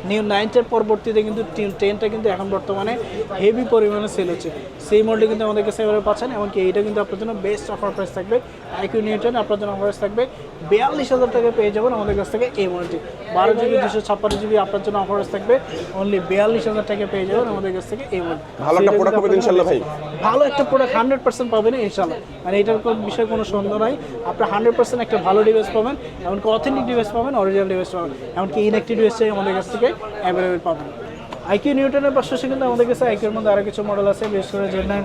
নিউ নাইনটার পরবর্তীতে কিন্তু টেনটা কিন্তু এখন বর্তমানে হেভি পরিমাণে সেল হচ্ছে। সেই মডেলটি কিন্তু আমাদের কাছে অ্যাভেলেবল পাচ্ছেন এমনকি এইটা কিন্তু আপনার জন্য বেস্ট অফার প্রাইস থাকবে। আইকিউ নিউ টেন আপনার জন্য অফার থাকবে। বিয়াল্লিশ হাজার টাকা পেয়ে যাবেন আমাদের কাছ থেকে এই মডেলটি বারো জিবি দুশো ছাপ্পান্ন জিবি আপনার জন্য অফার থাকবে। অনলি বিয়াল্লিশ হাজার টাকা পেয়ে যাবেন আমাদের কাছ থেকে এই মডেল ভালো একটা প্রোডাক্ট হবে ইনশাল্লাহ ভাই। ভালো একটা প্রোডাক্ট হান্ড্রেড পার্সেন্ট পাবেন ইনশাল্লাহ মানে এটার কোনো বিষয়ে কোনো সন্দেহ নাই। নাই আপনার হান্ড্রেড পার্সেন্ট একটা ভালো ডিভাইস পাবেন, এমনকি অথেন্টিক ডিভাইস পাবেন অরিজিনাল ডিভাইস পাবেন, এমনকি ইনএক্টিভ ডিভাইসটাই আমাদের কাছ থেকে অ্যাভেলেবেল পাবেন। আইকিউ নিউটনের পাশাপাশি কিন্তু আমাদের কাছে আইকিউর মধ্যে আরও কিছু মডেল আছে, বিশেষ করে Z nine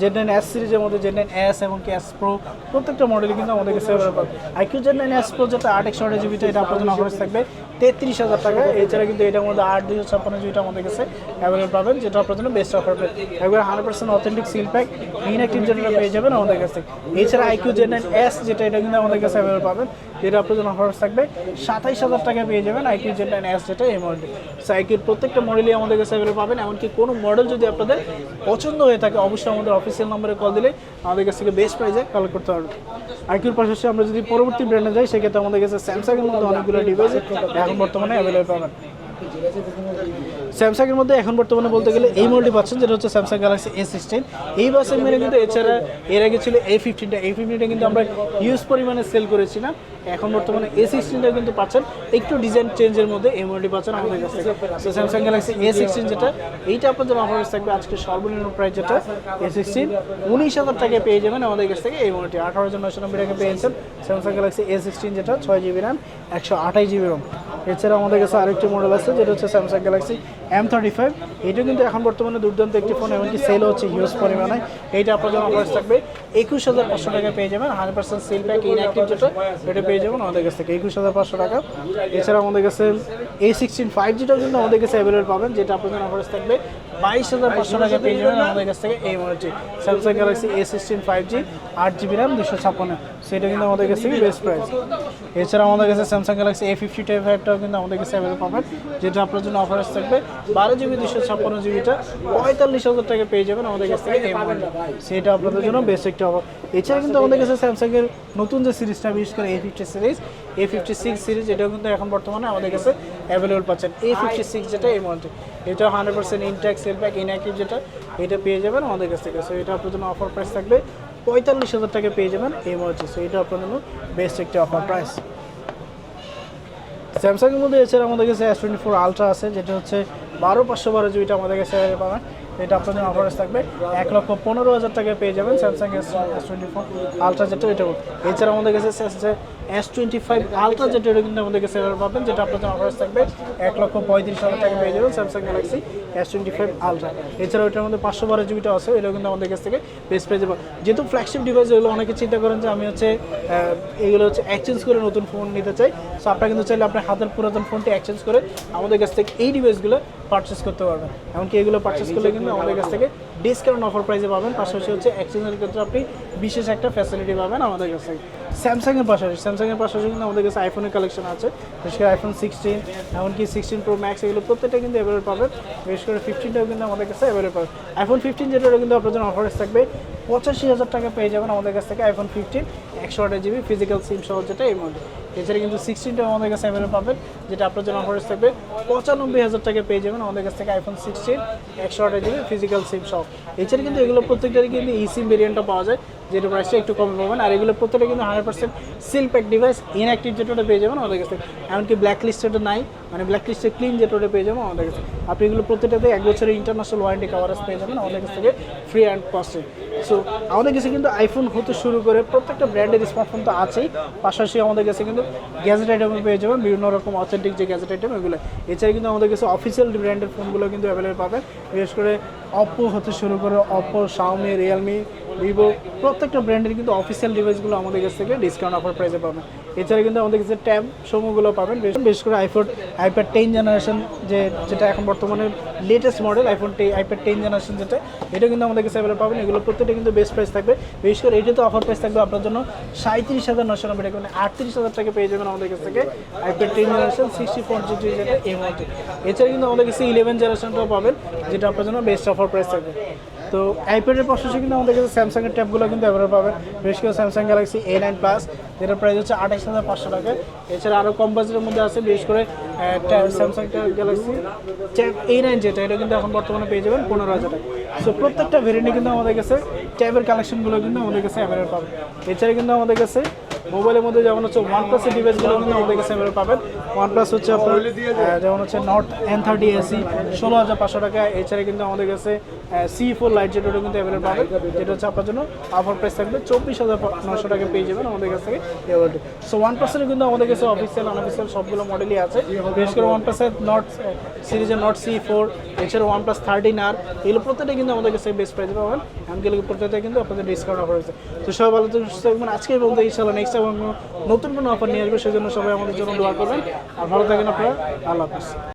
Z nine S সিরিজের মধ্যে জেড নাইন এস এবং এস প্রো প্রত্যেকটা মডেলই কিন্তু আমাদের কাছে iQOO Z nine S pro যেটা আট একশো আট জিবিটা এটা আপনার জন্য থাকবে। তেত্রিশ হাজার টাকা এছাড়া কিন্তু এটার মধ্যে আট দুশো ছাপ্পান্ন জিবিটা আমাদের কাছে অ্যাভেলেবল পাবেন, যেটা আপনার জন্য বেস্ট অফার পেয়ে একবার hundred percent authentic seal pack inactive যেটা পেয়ে যাবেন আমাদের কাছে। এছাড়া আইকিউ নাইন এস যেটা, এটা কিন্তু আমাদের কাছে অ্যাভেলেবল পাবেন। যেটা আপনার জন্য অফার থাকবে সাতাইশ হাজার টাকা পেয়ে যাবেন আইকিউ জেড নাইন এস যেটা এই মডেলটি সো আইকিউর প্রত্যেকটা মডেলই আমাদের কাছে অ্যাভেলেবল পাবেন, এমনকি কোনো মডেল যদি আপনাদের পছন্দ হয়ে থাকে, অবশ্যই আমাদের অফিসিয়াল নম্বরে কল দিলে আমাদের কাছ থেকে বেস্ট প্রাইজে কালেক্ট করতে পারবেন। আইকিউর পাশাপাশি আমরা যদি পরবর্তী ব্র্যান্ডে যাই, সেক্ষেত্রে আমাদের কাছে স্যামসাংয়ের মধ্যে অনেকগুলো ডিভাইস এখন বর্তমানে অ্যাভেলেবল পাবেন। স্যামসাংয়ের মধ্যে এখন বর্তমানে বলতে গেলে এই মডেলটি পাচ্ছেন, যেটা হচ্ছে স্যামসাং গ্যালাক্সি এ সিক্সটিন এই বাসের মেরে কিন্তু এছাড়া এর আগে ছিল এ ফিফটিনটা এই ফিফটিনটা কিন্তু আমরা ইউজ পরিমাণে সেল করেছিলাম। এখন বর্তমানে এ সিক্সটিনটা কিন্তু পাচ্ছেন। একটু ডিজাইন চেঞ্জের মধ্যে এই মডেলটি পাচ্ছেন আমাদের কাছে তো স্যামসাং গ্যালাক্সি এ সিক্সটিন যেটা, এইটা আপনাদের অফার থাকবে আজকে সর্বনিম্ন প্রাইস যেটা এ সিক্সটিন উনিশ হাজার টাকায় পেয়ে যাবেন আমাদের কাছ থেকে এই মডেলটি আঠারো হাজার নয়শো নব্বই টাকা পেয়েছেন স্যামসাং গ্যালাক্সি এ সিক্সটিন যেটা, ছয় জিবি র্যাম একশো আঠাশ জিবি রম এছাড়া আমাদের কাছে আরেকটি মডেল আছে, যেটা হচ্ছে Samsung Galaxy M thirty five এটা কিন্তু এখন বর্তমানে দুর্দান্ত একটি ফোন এমনকি সেল হচ্ছে হিউজ পরিমাণে। এইটা আপনার জন্য অফার থাকবে। একুশ হাজার পাঁচশো টাকা পেয়ে যাবেন, hundred percent seal pack inactive যেটা এটা পেয়ে যাবেন আমাদের কাছ থেকে একুশ হাজার পাঁচশো টাকা। এছাড়া আমাদের কাছে এ সিক্সটিন ফাইভ জিটাও কিন্তু আমাদের কাছে অ্যাভেলেবল পাবেন, যেটা আপনাদের জন্য থাকবে বাইশ হাজার পাঁচশো টাকা পেয়ে যাবেন আমাদের কাছ থেকে এই মডেলটি Samsung Galaxy A sixteen five G আট জিবি র্যাম দুশো ছাপ্পান্ন। সেটা কিন্তু আমাদের কাছ থেকে বেস্ট প্রাইস এছাড়া আমাদের কাছে Samsung Galaxy A fifty type ফাইভটাও কিন্তু আমাদের কাছে অ্যাভেলেবল পাবেন, যেটা আপনার জন্য অফার থাকবে বারো জিবি দুশো ছাপ্পান্ন জিবিটা পঁয়তাল্লিশ হাজার টাকা পেয়ে যাবেন আমাদের কাছ থেকে এই মডেলটা সেটা আপনাদের জন্য বেস্ট একটা অফার এছাড়া কিন্তু আমাদের কাছে স্যামসাংয়ের নতুন যে সিরিজটা বিশেষ করে A fifty series A fifty six series এটাও কিন্তু এখন বর্তমানে আমাদের কাছে অ্যাভেলেবল পাচ্ছেন। এ ফিফটি সিক্স যেটা এই মডেলটি এটা hundred percent intact seal pack inactive যেটা, এটা পেয়ে যাবেন আমাদের কাছ থেকে। সো এটা আপনার জন্য অফার প্রাইস থাকবে পঁয়তাল্লিশ হাজার টাকা পেয়ে যাবেন এই মধ্যে সো এটা আপনার জন্য বেস্ট একটি অফার প্রাইস স্যামসাংয়ের মধ্যে এছাড়া আমাদের কাছে এস টোয়েন্টি ফোর আলট্রা আছে, যেটা হচ্ছে বারো পাঁচশো বারো জিবিটা আমাদের কাছে পাবেন এটা আপনাদের অফারেজ থাকবে। এক লক্ষ পনেরো হাজার টাকায় পেয়ে যাবেন Samsung S S twenty four ultra যেটা এটা এছাড়া আমাদের কাছে এস টোয়েন্টি ফাইভ আলট্রা যেটা এটা কিন্তু আমাদের কাছে পাবেন, যেটা আপনাদের অফারেজ থাকবে। এক লক্ষ পঁয়ত্রিশ হাজার টাকা পেয়ে যাবেন Samsung Galaxy S twenty five ultra এছাড়া ওইটার মধ্যে পাঁচশো বারো জিবিটা আছে, এটাও কিন্তু আমাদের কাছ থেকে বেস্ট পেয়ে যাব যেহেতু ফ্ল্যাগশিপ ডিভাইস এগুলো অনেকে চিন্তা করেন যে আমি হচ্ছে এগুলো হচ্ছে এক্সচেঞ্জ করে নতুন ফোন নিতে চাই। সো আপনারা কিন্তু চাইলে আপনার হাতের পুরাতন ফোনটি এক্সচেঞ্জ করে আমাদের কাছ থেকে এই ডিভাইসগুলো পারচেস করতে পারবেন। এমনকি এগুলো পারচেস করলে কিন্তু আমাদের কাছ থেকে ডিসকাউন্ট অফার প্রাইসে পাবেন। পাশাপাশি হচ্ছে এক্সচেঞ্জের ক্ষেত্রে আপনি বিশেষ একটা ফ্যাসিলিটি পাবেন আমাদের কাছ থেকে। স্যামসাংয়ের পাশাপাশি স্যামসাংয়ের পাশাপাশি কিন্তু আমাদের কাছে আইফোনের কালেকশন আছে। বিশেষ করে আইফোন সিক্সটিন এমনকি সিক্সটিন প্রো ম্যাক্স এগুলো প্রত্যেকটা কিন্তু অ্যাভেলেবল পাবেন। বিশেষ করে ফিফটিনটাও কিন্তু আমাদের কাছে অ্যাভেলেবল পাবেন। আইফোন ফিফটিন যেটা কিন্তু আপনার জন্য অফারেস থাকবে, পঁচাশি হাজার টাকা পেয়ে যাবেন আমাদের কাছ থেকে আইফোন ফিফটিন একশো আঠাশ জিবি ফিজিক্যাল সিম সহ যেটা এই মডেল এছাড়া কিন্তু সিক্সটিনটা আমাদের কাছে অ্যাভেলেবল পাবেন যেটা আপনার জন্য অফারেস থাকবে। পঁচানব্বই হাজার টাকা পেয়ে যাবেন আমাদের কাছ থেকে আইফোন সিক্সটিন একশো আঠাশ জিবি ফিজিক্যাল সিম সহ। এছাড়া কিন্তু এগুলো প্রত্যেকটারই কিন্তু ই সিম ভেরিয়েন্টটা পাওয়া যায়। যেটা প্রাইসটা একটু কমে পাবেন আর এগুলো প্রত্যেকটা কিন্তু hundred percent seal pack device inactive যেটা পেয়ে যাবেন আমাদের কাছে। এমনকি ব্ল্যাক লিস্টেডও নাই মানে ব্ল্যাক লিস্টে ক্লিন যেটা পেয়ে যাবেন আমাদের কাছে। আপনি এগুলো প্রত্যেকটাতে এক বছরের ইন্টারন্যাশনাল ওয়ারেন্টি কাভারেজ পেয়ে যাবেন আমাদের কাছ থেকে ফ্রি অ্যান্ড কস্টে সো আমাদের কাছে কিন্তু আইফোন হতে শুরু করে প্রত্যেকটা ব্র্যান্ডের স্মার্টফোন তো আছেই। পাশাপাশি আমাদের কাছে কিন্তু গ্যাজেট আইটেম পেয়ে যাবেন, বিভিন্ন রকম অথেন্টিক যে গ্যাজেট আইটেম এগুলো। এছাড়া কিন্তু আমাদের কাছে অফিসিয়াল ব্র্যান্ডের ফোনগুলো কিন্তু অ্যাভেলেবল পাবেন। বিশেষ করে অপো হতে শুরু করে অপো শাওমি রিয়েলমি ভিভো প্রত্যেকটা ব্র্যান্ডের কিন্তু অফিসিয়াল ডিভাইসগুলো আমাদের কাছ থেকে ডিসকাউন্ট অফার প্রাইসে পাবেন। এছাড়া কিন্তু আমাদের কাছে ট্যাব সমূহগুলো পাবেন। বেশ- বিশেষ করে আইফোন আইপ্যাড টেন জেনারেশন যে, যেটা এখন বর্তমানে লেটেস্ট মডেল আইফোন টে আইপ্যাড টেন জেনারেশন যেটা, এটা কিন্তু আমাদের কাছে অ্যাভেলেবল পাবেন। এগুলো প্রত্যেকটা কিন্তু বেস্ট প্রাইস থাকবে। বিশেষ করে এটা তো অফার প্রাইস থাকবে আপনার জন্য সাঁত্রিশ হাজার নশো নব্বই টাকা। মানে আটত্রিশ হাজার টাকা পেয়ে যাবেন আমাদের কাছ থেকে iPad ten generation sixty four G যেটা এই মডেল এছাড়া কিন্তু আমাদের কাছে ইলেভেন জেনারেশনটাও পাবেন, যেটা আপনার জন্য বেস্ট অফার প্রাইস থাকবে। তো আইপ্যাডের পাশাপাশি কিন্তু আমাদের কাছে স্যামসাংয়ের ট্যাবগুলো কিন্তু অ্যাভেলেবল পাবেন। বিশেষ করে Samsung Galaxy A nine plus যেটার প্রাইস হচ্ছে আঠাশ হাজার পাঁচশো টাকা। এছাড়া আরও কম বাজেটের মধ্যে আছে, বিশেষ করে Samsung Galaxy tab A nine যেটা, এটা কিন্তু এখন বর্তমানে পেয়ে যাবেন পনেরো হাজার টাকা। সো প্রত্যেকটা ভেরিয়েন্টে কিন্তু আমাদের কাছে ট্যাবের কালেকশনগুলো কিন্তু আমাদের কাছে অ্যাভেলেবল পাবেন। এছাড়া কিন্তু আমাদের কাছে মোবাইলের মধ্যে যেমন হচ্ছে ওয়ান প্লাসের ডিভাইসগুলো কিন্তু আমাদের কাছে অ্যাভেলেবল পাবেন। ওয়ান প্লাস হচ্ছে আপনার যেমন হচ্ছে নট এন থার্টি এসি ষোলো হাজার পাঁচশো টাকা। এছাড়া কিন্তু আমাদের কাছে সি ফোর লাইট যেটা ওটা কিন্তু অ্যাভেলেবল পাবেন যেটা হচ্ছে আপনার জন্য অফার প্রাইস থাকবে। চব্বিশ হাজার নশো টাকা পেয়ে যাবেন আমাদের কাছ থেকে। সো ওয়ান প্লাসের কিন্তু আমাদের কাছে অফিসিয়াল আনঅফিসিয়াল সবগুলো মডেলই আছে। বিশেষ করে ওয়ান প্লাসের নট সিরিজের নট সি ফোর এছাড়া ওয়ান প্লাস থার্টিন আর এগুলো প্রত্যেকটা কিন্তু আমাদের কাছে বেস্ট প্রাইসে পাবেন। এমনকি প্রত্যেকটা কিন্তু আপনাদের ডিসকাউন্ট অফার হয়েছে তো সবাই ভালো থাকবেন, সুস্থ থাকবেন আজকে বলতে ইনশাল্লাহ নেক্সট এবং নতুন কোনো অফার নিয়ে আসবে সেজন্য সবাই আমাদের জন্য দোয়া করবেন। আর ভালো থাকেন আপনারা। আল্লাহ হাফিজ।